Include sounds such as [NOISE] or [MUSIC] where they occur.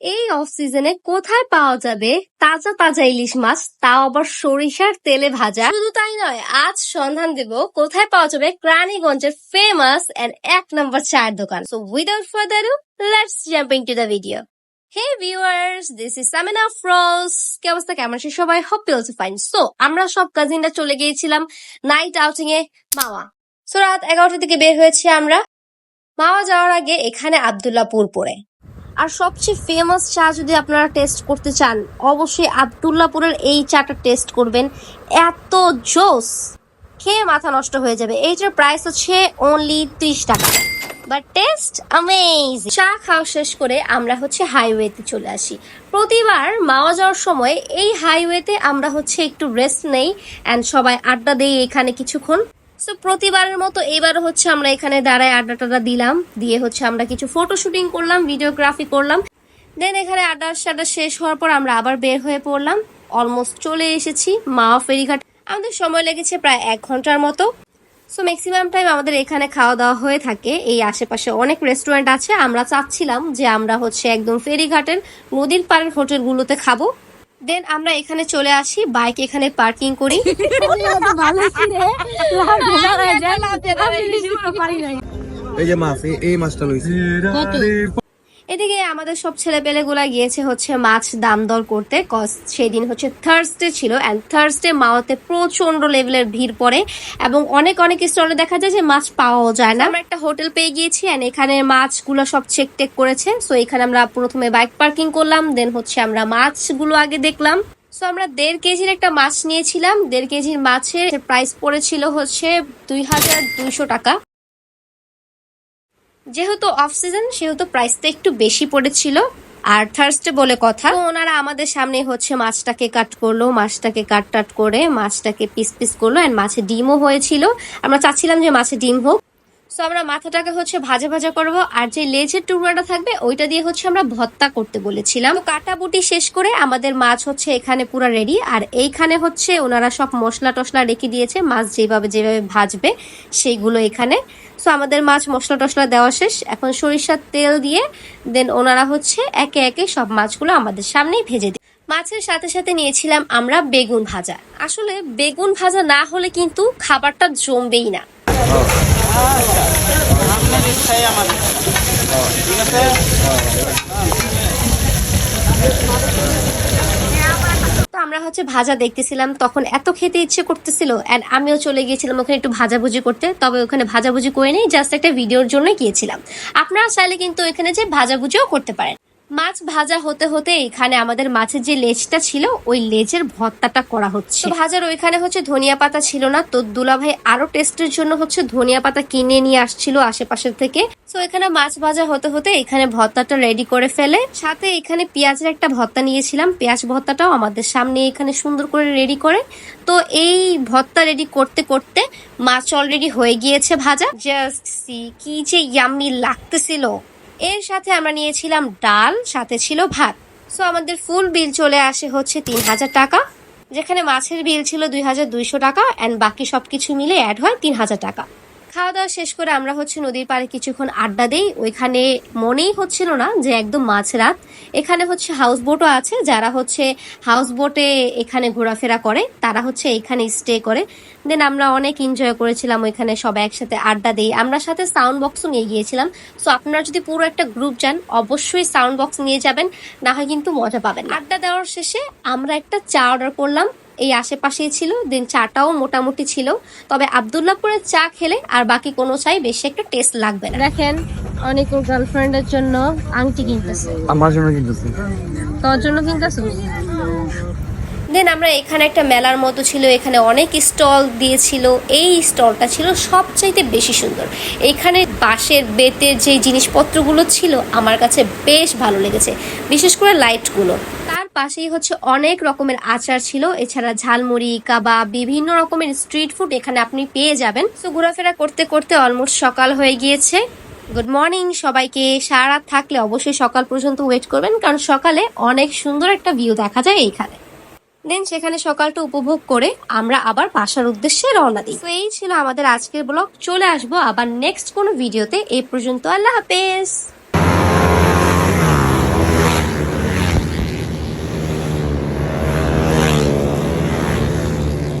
এই অফ সিজনে কোথায় পাওয়া যাবে? তাজা তাজা ইলিশ মাছ, তাও আবার সরিষার তেলে ভাজা। শুধু তাই নয়, আজ সন্ধান দেব কোথায় পাওয়া যাবে রানীগঞ্জের ফেমাস এন্ড এক নম্বর চায়ের দোকান। So without further let's jumping to the video hey viewers this is Samina ফ্রস কি অবস্থা? কেমন আছে সবাই? হোপ অলসো ফাইন সো আমরা সব কাজিনরা চলে গিয়েছিলাম নাইট আউটিং এ মাওয়া। সো রাত এগারোটার দিকে বের হয়েছি আমরা। মাওয়া যাওয়ার আগে এখানে আবদুল্লাপুর পড়ে। আর সবচেয়ে ফেমাস চা যদি আপনারা টেস্ট করতে চান, অবশ্যই আবদুল্লাপুরের এই চাটা টেস্ট করবেন। এত জোস খেয়ে মাথা নষ্ট হয়ে যাবে। এইটার প্রাইস হচ্ছে অনলি ত্রিশ টাকা। বাট টেস্ট অ্যামেজিং চা খাওয়া শেষ করে আমরা হচ্ছে হাইওয়েতে চলে আসি। প্রতিবার মাওয়া যাওয়ার সময় এই হাইওয়েতে আমরা হচ্ছে একটু রেস্ট নেই। অ্যান্ড সবাই আড্ডা দেই এখানে কিছুক্ষণ। সো প্রতিবারের মতো এবার হচ্ছে আমরা এখানে দাঁড়ায় আড্ডা টাড্ডা দিলাম। দিয়ে হচ্ছে আমরা কিছু ফটো শুটিং করলাম ভিডিওগ্রাফি করলাম। দেন এখানে আড্ডা সাড্ডা শেষ হওয়ার পর আমরা আবার বের হয়ে পড়লাম। অলমোস্ট চলে এসেছি মা ফেরিঘাট। আমাদের সময় লেগেছে প্রায় এক ঘণ্টার মতো। সো ম্যাক্সিমাম টাইম আমাদের এখানে খাওয়া দাওয়া হয়ে থাকে। এই আশেপাশে অনেক রেস্টুরেন্ট আছে। আমরা চাচ্ছিলাম যে আমরা হচ্ছে একদম ফেরিঘাটের নদীর পাড়ের হোটেলগুলোতে খাব। দেন আমরা এখানে চলে আসি বাইক এখানে পার্কিং করি। [LAUGHS] এই যে মাছ এই- মাছটা লইছি। আমাদের সব ছেলে পেলেগুলা গিয়েছে হচ্ছে মাছ দাম দর করতে কজ সেদিন হচ্ছে থার্সডে ছিল অ্যান্ড থার্সডে মাওয়াতে প্রচণ্ড লেভেলের ভিড় পড়ে, এবং অনেক অনেক স্টলে দেখা যায় যে মাছ পাওয়াও যায় না। আমরা একটা হোটেল পেয়ে গিয়েছি অ্যান্ড এখানে মাছগুলো সব চেক টেক করেছে। সো এখানে আমরা প্রথমে বাইক পার্কিং করলাম দেন হচ্ছে আমরা মাছগুলো আগে দেখলাম। সো আমরা দেড় কেজির একটা মাছ নিয়েছিলাম। দেড় কেজির মাছের প্রাইস পড়েছিল হচ্ছে দুই হাজার দুইশো টাকা। যেহেতু অফ সিজন সেহেতু প্রাইসটা একটু বেশি পড়েছিল। আর থার্সডে বলে কথা ওনারা আমাদের সামনে হচ্ছে মাছটাকে কাট করল, মাছটাকে কাট টাট করে মাছটাকে পিস পিস করল এন্ড মাছে ডিমও হয়েছিল। আমরা চাচ্ছিলাম যে মাছে ডিম হোক। সো আমরা মাথাটাকে হচ্ছে ভাজা ভাজা করব, আর যে লেজের টুকরাটা থাকবে, ওইটা দিয়ে হচ্ছে আমরা ভত্তা করতে বলেছিলাম। তো কাটাবুটি শেষ করে আমাদের মাছ হচ্ছে এখানে পুরো রেডি আর এইখানে হচ্ছে ওনারা সব মশলা টশলা রেখে দিয়েছে, মাছ যেভাবে যেভাবে ভাজবে সেইগুলো এখানে। সো আমাদের মাছ মশলা টশলা দেওয়া শেষ, এখন সরিষার তেল দিয়ে দেন ওনারা হচ্ছে একে একে সব মাছগুলো আমাদের সামনেই ভেজে দিই মাছের সাথে সাথে নিয়েছিলাম আমরা বেগুন ভাজা। আসলে বেগুন ভাজা না হলে কিন্তু খাবারটা জমবেই না। তো আমরা হচ্ছে ভাজা দেখতেছিলাম, তখন এত খেতে ইচ্ছে করতেছিল অ্যান্ড আমিও চলে গিয়েছিলাম ওখানে একটু ভাজাভুজি করতে, তবে ওখানে ভাজাভুজি করে নেই জাস্ট একটা ভিডিওর জন্য গিয়েছিলাম। আপনারা চাইলে কিন্তু এখানে যে ভাজাভুজিও করতে পারেন। মাছ ভাজা হতে হতে এখানে আমাদের মাছের যে লেজটা ছিল, ওই লেজের ভর্তাটা করা হচ্ছে। ভাজার ওইখানে হচ্ছে ধনিয়া পাতা ছিল না, তো দুলাভাই আরও টেস্টের জন্য হচ্ছে ধনিয়া পাতা কিনে নিয়ে আসছিল আশেপাশের থেকে। তো এখানে মাছ ভাজা হতে হতে এখানে ভর্তাটা রেডি করে ফেলে। সাথে এখানে পেঁয়াজের একটা ভর্তা নিয়েছিলাম। পেঁয়াজ ভর্তাটাও আমাদের সামনে এখানে সুন্দর করে রেডি করে। তো এই ভর্তা রেডি করতে করতে মাছ অলরেডি হয়ে গিয়েছে ভাজা। জাস্ট সি কি যে ইয়াম্মি লাগতেছিল। এর সাথে আমরা নিয়েছিলাম ডাল, সাথে ছিল ভাত। সো আমাদের ফুল বিল চলে আসে হচ্ছে তিন হাজার টাকা, যেখানে মাছের বিল ছিল দুই হাজার দুইশো টাকা অ্যান্ড বাকি সব কিছু মিলে অ্যাড হয় তিন হাজার টাকা। খাওয়া দাওয়া শেষ করে আমরা হচ্ছে নদীর পাড়ে কিছুক্ষণ আড্ডা দেই। ওইখানে মনেই হচ্ছিল না যে একদম মাঝরাত। এখানে হচ্ছে হাউস বোটও আছে, যারা হচ্ছে হাউস বোটে এখানে ঘোরাফেরা করে, তারা হচ্ছে এখানে স্টে করে। দেন আমরা অনেক এনজয় করেছিলাম ওইখানে সবাই একসাথে আড্ডা দিই। আমরা সাথে সাউন্ড বক্সও নিয়ে গিয়েছিলাম। সো আপনারা যদি পুরো একটা গ্রুপ যান অবশ্যই সাউন্ড বক্স নিয়ে যাবেন, না হয় কিন্তু মজা পাবেন আড্ডা দেওয়ার শেষে আমরা একটা চা অর্ডার করলাম। এই আশেপাশেই ছিল দেন চাটাও মোটামুটি ছিল। তবে আবদুল্লাপুরের চা খেলে আর বাকি কোনো চাই বেশি একটা টেস্ট লাগবে না। দেখেন অনেক গার্লফ্রেন্ডের জন্য আংটি কিনতেছে। আমার জন্য কিনতেছে। তোর জন্য কিনতেছো? দেন আমরা এখানে একটা মেলার মতো ছিল, এখানে অনেক স্টল দিয়েছিল। এই স্টলটা ছিল সবচাইতে বেশি সুন্দর। এখানে বাঁশের, বেতের যে জিনিসপত্রগুলো ছিল, আমার কাছে বেশ ভালো লেগেছে, বিশেষ করে লাইটগুলো। তার পাশেই হচ্ছে অনেক রকমের আচার ছিল, এছাড়া ঝালমুড়ি, কাবাব, বিভিন্ন রকমের স্ট্রিট ফুড এখানে আপনি পেয়ে যাবেন। তো ঘোরাফেরা করতে করতে অলমোস্ট সকাল হয়ে গিয়েছে। গুড মর্নিং সবাইকে, সারা থাকলে অবশ্যই সকাল পর্যন্ত ওয়েট করবেন, কারণ সকালে অনেক সুন্দর একটা ভিউ দেখা যায় এইখানে। দেন সেখানে সকালটা উপভোগ করে আমরা আবার বাসার উদ্দেশ্যে রওনা দিই। তো এই ছিল আমাদের আজকের ব্লগ। চলে আসব আবার নেক্সট কোনো ভিডিওতে এই পর্যন্ত আল্লাহ হাফেজ।